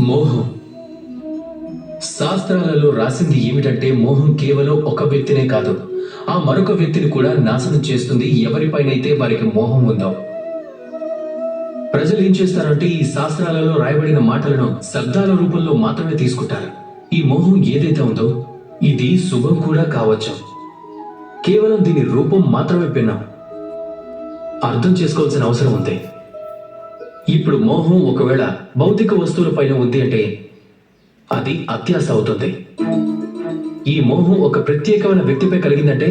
మోహం. శాస్త్రాలలో రాసింది ఏమిటంటే మోహం కేవలం ఒక వ్యక్తినే కాదు ఆ మరొక వ్యక్తిని కూడా నాశనం చేస్తుంది ఎవరిపైనైతే వారికి మోహం ఉందో. ప్రజలు ఏం చేస్తారంటే ఈ శాస్త్రాలలో రాయబడిన మాటలను శబ్దాల రూపంలో మాత్రమే తీసుకుంటారు. ఈ మోహం ఏదైతే ఉందో ఇది శుభం కూడా కావచ్చు. కేవలం దీని రూపం మాత్రమే భిన్నం. అర్థం చేసుకోవాల్సిన అవసరం ఉంది. ఇప్పుడు మోహం ఒకవేళ భౌతిక వస్తువులపైన ఉంది అంటే అది అత్యాస అవుతుంది. ఈ మోహం ఒక ప్రత్యేకమైన వ్యక్తిపై కలిగిందంటే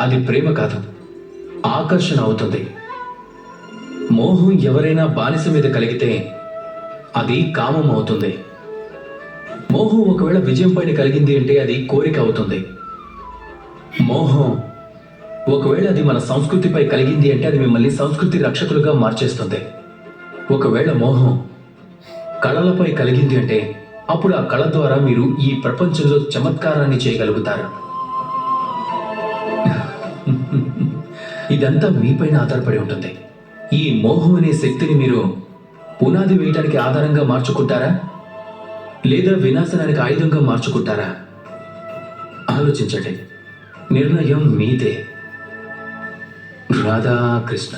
అది ప్రేమ కాదు ఆకర్షణ అవుతుంది. మోహం ఎవరైనా బానిస మీద కలిగితే అది కామం అవుతుంది. మోహం ఒకవేళ విజయం పైన కలిగింది అంటే అది కోరిక అవుతుంది. మోహం ఒకవేళ అది మన సంస్కృతిపై కలిగింది అంటే అది మిమ్మల్ని సంస్కృతి రక్షకులుగా మార్చేస్తుంది. ఒకవేళ మోహం కళలపై కలిగింది అంటే అప్పుడు ఆ కళ ద్వారా మీరు ఈ ప్రపంచంలో చమత్కారాన్ని చేయగలుగుతారు. ఇదంతా మీపైన ఆధారపడి ఉంటుంది. ఈ మోహం అనే శక్తిని మీరు పునాది వేయటానికి ఆధారంగా మార్చుకుంటారా? లేదా వినాశనానికి ఆయుధంగా మార్చుకుంటారా? ఆలోచించండి. నిర్ణయం మీదే. రాధాకృష్ణ.